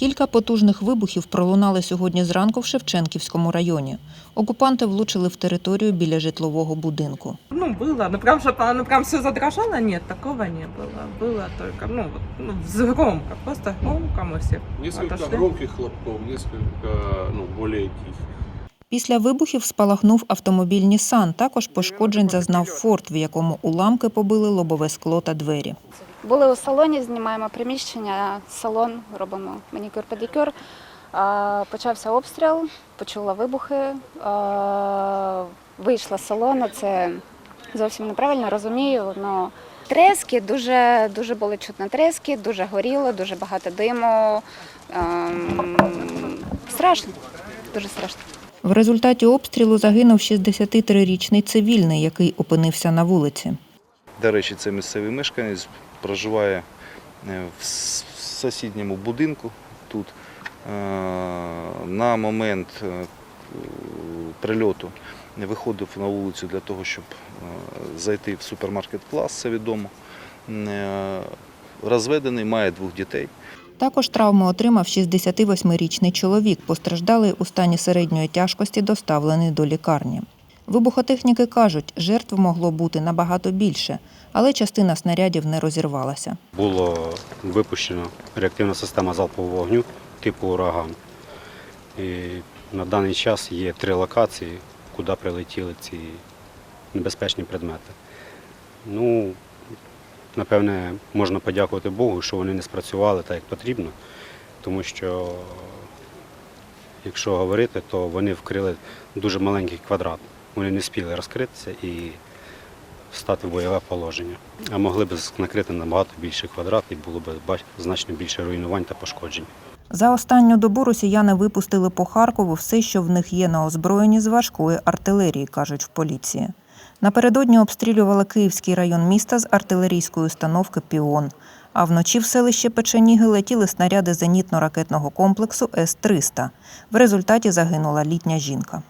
Кілька потужних вибухів пролунали сьогодні зранку в Шевченківському районі. Окупанти влучили в територію біля житлового будинку. Ну, было. Ну, прям, чтобы оно прям все задрожало, нет, такого не было. Было только, ну, вот, ну, вз- громко, просто громко мы все Несколько отошли. громких хлопков, несколько ну, более тихих. Після вибухів спалахнув автомобіль Нісан. Також пошкоджень зазнав Форд, в якому уламки побили лобове скло та двері. Були у салоні, знімаємо приміщення, салон, робимо манікюр-педикюр. Почався обстріл, почула вибухи, вийшла з салону. Це зовсім неправильно розумію. але трески дуже, дуже були чутно трески, дуже горіло, дуже багато диму. Ем, Страшно, дуже страшно. В результаті обстрілу загинув 63-річний цивільний, який опинився на вулиці. До речі, це місцевий мешканець, проживає е, в сусідньому будинку тут. Е, На момент е, прильоту виходив на вулицю для того, щоб зайти в супермаркет клас, це відомо. Розведений, має двох дітей. Також травми отримав 68-річний чоловік. Постраждалий у стані середньої тяжкості доставлений до лікарні. Вибухотехніки кажуть, жертв могло бути набагато більше, але частина снарядів не розірвалася. було випущено реактивна система залпового вогню типу ураган. І на даний час є три локації, куди прилетіли ці небезпечні предмети. Ну, напевне, можна подякувати Богу, що вони не спрацювали так, як потрібно, тому що, якщо говорити, то вони вкрили дуже маленький квадрат. Вони не спіли розкритися і стати в бойове положення. А могли б накрити набагато більший квадрат і було б значно більше руйнувань та пошкоджень. За останню добу росіяни випустили по Харкову все, що в них є на озброєнні з важкої артилерії, кажуть в поліції. Напередодні обстрілювали Київський район міста з артилерійської установки Піон. А вночі в селище Печеніги летіли снаряди зенітно-ракетного комплексу С-300. В результаті загинула літня жінка.